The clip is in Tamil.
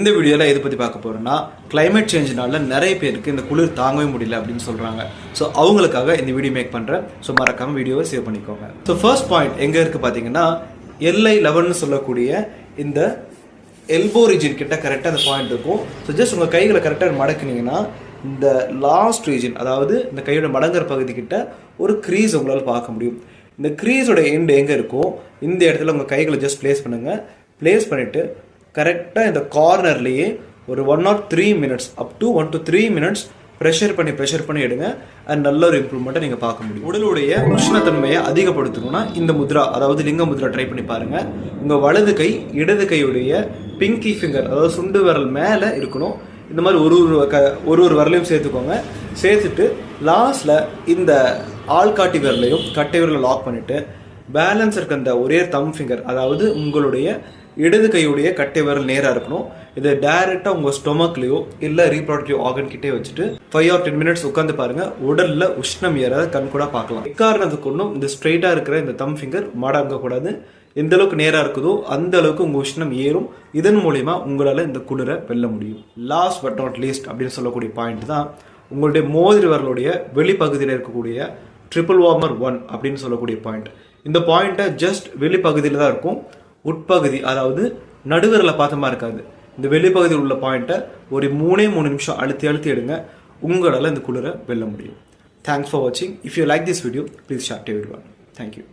இந்த வீடியோவில் எதை பற்றி பார்க்க போகிறோன்னா கிளைமேட் சேஞ்சினால நிறைய பேருக்கு இந்த குளிர் தாங்கவே முடியல அப்படின்னு சொல்கிறாங்க ஸோ அவங்களுக்காக இந்த வீடியோ மேக் பண்ணுறேன் ஸோ மறக்காமல் வீடியோவை சேவ் பண்ணிக்கோங்க. ஸோ ஃபர்ஸ்ட் பாயிண்ட் எங்கே இருக்குது பார்த்தீங்கன்னா எல்ஐ லெவன்னு சொல்லக்கூடிய இந்த எல்போ ரீஜன் கிட்ட கரெக்டாக அந்த பாயிண்ட் இருக்கும். ஸோ ஜஸ்ட் உங்கள் கைகளை கரெக்டாக மடக்குனீங்கன்னா இந்த லாஸ்ட் ரீஜன் அதாவது இந்த கையோட மடங்குற பகுதி கிட்ட ஒரு க்ரீஸ் உங்களால் பார்க்க முடியும். இந்த க்ரீஸோட எண்டு எங்கே இருக்கோ இந்த இடத்துல உங்கள் கைகளை ஜஸ்ட் ப்ளேஸ் பண்ணுங்கள் ப்ளேஸ் பண்ணிவிட்டு கரெக்டாக இந்த கார்னர்லேயே ஒரு one or three minutes up to one two three minutes pressure பண்ணி ப்ரெஷர் பண்ணி எடுங்க. அண்ட் நல்ல ஒரு இம்ப்ரூவ்மெண்ட்டை நீங்கள் பார்க்க முடியும். உடலுடைய உஷ்ணத்தன்மையை அதிகப்படுத்தணும்னா இந்த முத்ரா அதாவது லிங்க முத்ரா ட்ரை பண்ணி பாருங்கள் உங்கள் வலது கை இடது கையுடைய பிங்கி ஃபிங்கர் அதாவது சுண்டு விரல் மேலே இருக்கணும். இந்த மாதிரி ஒரு ஒரு க ஒரு ஒரு விரலையும் சேர்த்துக்கோங்க. சேர்த்துட்டு லாஸ்ட்டில் இந்த ஆள்காட்டி விரலையும் கட்டை விரலை லாக் பண்ணிவிட்டு பேலன்ஸ் இருக்க அந்த ஒரே தம் ஃபிங்கர் அதாவது உங்களுடைய இடது கையுடைய கட்டை விரல் நேராக இருக்கணும். இதை டைரெக்டாக உங்கள் ஸ்டொமக்லேயோ இல்லை ரீப்ராடக்டிவ் ஆர்கன் கிட்டே வச்சுட்டு ஃபைவ் ஆர் டென் மினிட்ஸ் உட்காந்து பாருங்கள் உடலில் உஷ்ணம் ஏறாத கண் கூட பார்க்கலாம். எக்காரணத்துக்கு ஒன்றும் இந்த ஸ்ட்ரைட்டாக இருக்கிற இந்த தம் ஃபிங்கர் மடங்கக்கூடாது எந்த அளவுக்கு நேராக இருக்குதோ அந்த அளவுக்கு உங்கள் உஷ்ணம் ஏறும். இதன் மூலிமா உங்களால் இந்த குளிரை வெல்ல முடியும். லாஸ்ட் பட் நாட் லீஸ்ட் அப்படின்னு சொல்லக்கூடிய பாயிண்ட் தான் உங்களுடைய மோதிரி வரலுடைய வெளிப்பகுதியில் இருக்கக்கூடிய ட்ரிபிள் வார்மர் ஒன் அப்படின்னு சொல்லக்கூடிய பாயிண்ட் இந்த பாயிண்ட்டை ஜஸ்ட் வெளிப்பகுதியில் தான் இருக்கும். உட்பகுதி அதாவது நடுவரில் பார்த்த இருக்காது. இந்த வெளிப்பகுதியில் உள்ள பாயிண்ட்டை ஒரு மூணே மூணு நிமிஷம் அழுத்தி அழுத்தி எடுங்க. உங்களால் இந்த குளிரை வெல்ல முடியும். தேங்க்ஸ் ஃபார் வாட்சிங் if you like this video please share to everyone thank you